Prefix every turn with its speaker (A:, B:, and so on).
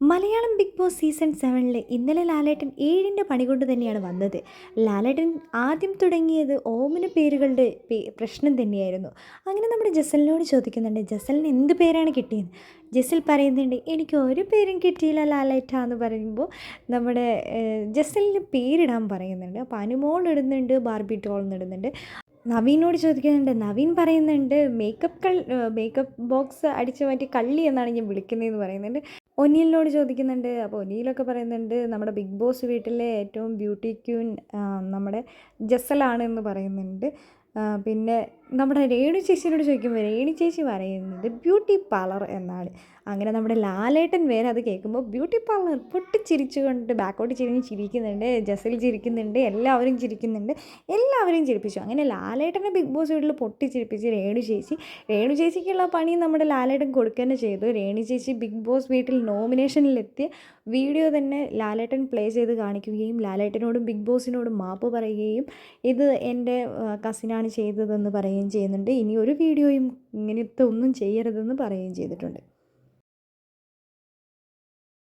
A: Malayalam big boss season സെവനിൽ ഇന്നലെ ലാലേട്ടൻ ഏഴിന്റെ പണി കൊണ്ട് തന്നെയാണ് വന്നത്. ലാലേട്ടൻ ആദ്യം തുടങ്ങിയത് ഓമന പേരുകളുടെ പ്രശ്നം തന്നെയായിരുന്നു. അങ്ങനെ നമ്മുടെ ജസലിനോട് ചോദിക്കുന്നുണ്ട് ജസലിന് എന്ത് പേരാണ് കിട്ടിയത്? ജസൽ പറയുന്നുണ്ട് എനിക്ക് ഒരു പേരും കിട്ടിയില്ല ലാലേറ്റ എന്ന് പറയുമ്പോൾ നമ്മുടെ ജസലിന് പേരിടാൻ പറയുന്നുണ്ട്. അപ്പോൾ അനുമോൾ ഇടുന്നുണ്ട് ബാർബി ടോൾ ഇടുന്നുണ്ട്. നവീനോട് ചോദിക്കുന്നുണ്ട് നവീൻ പറയുന്നുണ്ട് മേക്കപ്പ് കൾ മേക്കപ്പ് ബോക്സ് അടിച്ചു മാറ്റി കള്ളി എന്നാണ് ഞാൻ വിളിക്കുന്നതെന്ന് പറയുന്നുണ്ട്. ഒനീലിനോട് ചോദിക്കുന്നുണ്ട്. അപ്പോൾ ഒനിയലൊക്കെ പറയുന്നുണ്ട് നമ്മുടെ ബിഗ് ബോസ് വീട്ടിലെ ഏറ്റവും ബ്യൂട്ടി ക്യൂൻ നമ്മുടെ ജസ്സലാണ് എന്ന് പറയുന്നുണ്ട്. പിന്നെ നമ്മുടെ രേണു ചേച്ചിയോട് ചോദിക്കുമ്പോൾ രേണു ചേച്ചി പറയുന്നത് ബ്യൂട്ടി പാർലർ എന്നാണ്. അങ്ങനെ നമ്മുടെ ലാലേട്ടൻ വേറെ അത് കേൾക്കുമ്പോൾ ബ്യൂട്ടി പാർലർ പൊട്ടിച്ചിരിച്ചുകൊണ്ട് ബാക്കോട്ട് ചിരിഞ്ഞ് ചിരിക്കുന്നുണ്ട് ജസൽ ചിരിക്കുന്നുണ്ട് എല്ലാവരും ചിരിക്കുന്നുണ്ട് എല്ലാവരെയും ചിരിപ്പിച്ചു. അങ്ങനെ ലാലേട്ടനെ ബിഗ് ബോസ് വീട്ടിൽ പൊട്ടിച്ചിരിപ്പിച്ച് രേണു ചേച്ചി രേണു ചേച്ചിക്കുള്ള പണി നമ്മുടെ ലാലേട്ടൻ കൊടുക്കുക തന്നെ ചെയ്തു. രേണു ചേച്ചി ബിഗ് ബോസ് വീട്ടിൽ നോമിനേഷനിലെത്തിയ വീഡിയോ തന്നെ ലാലേട്ടൻ പ്ലേ ചെയ്ത് കാണിക്കുകയും ലാലേട്ടനോടും ബിഗ് ബോസിനോടും മാപ്പ് പറയുകയും ഇത് എന്റെ കസിനാണ് ചെയ്തതെന്ന് പറയുകയും ചെയ്യുന്നുണ്ട്. ഇനി ഒരു വീഡിയോയും ഇങ്ങനത്തെ ഒന്നും ചെയ്യരുതെന്ന് പറയുകയും ചെയ്തിട്ടുണ്ട്.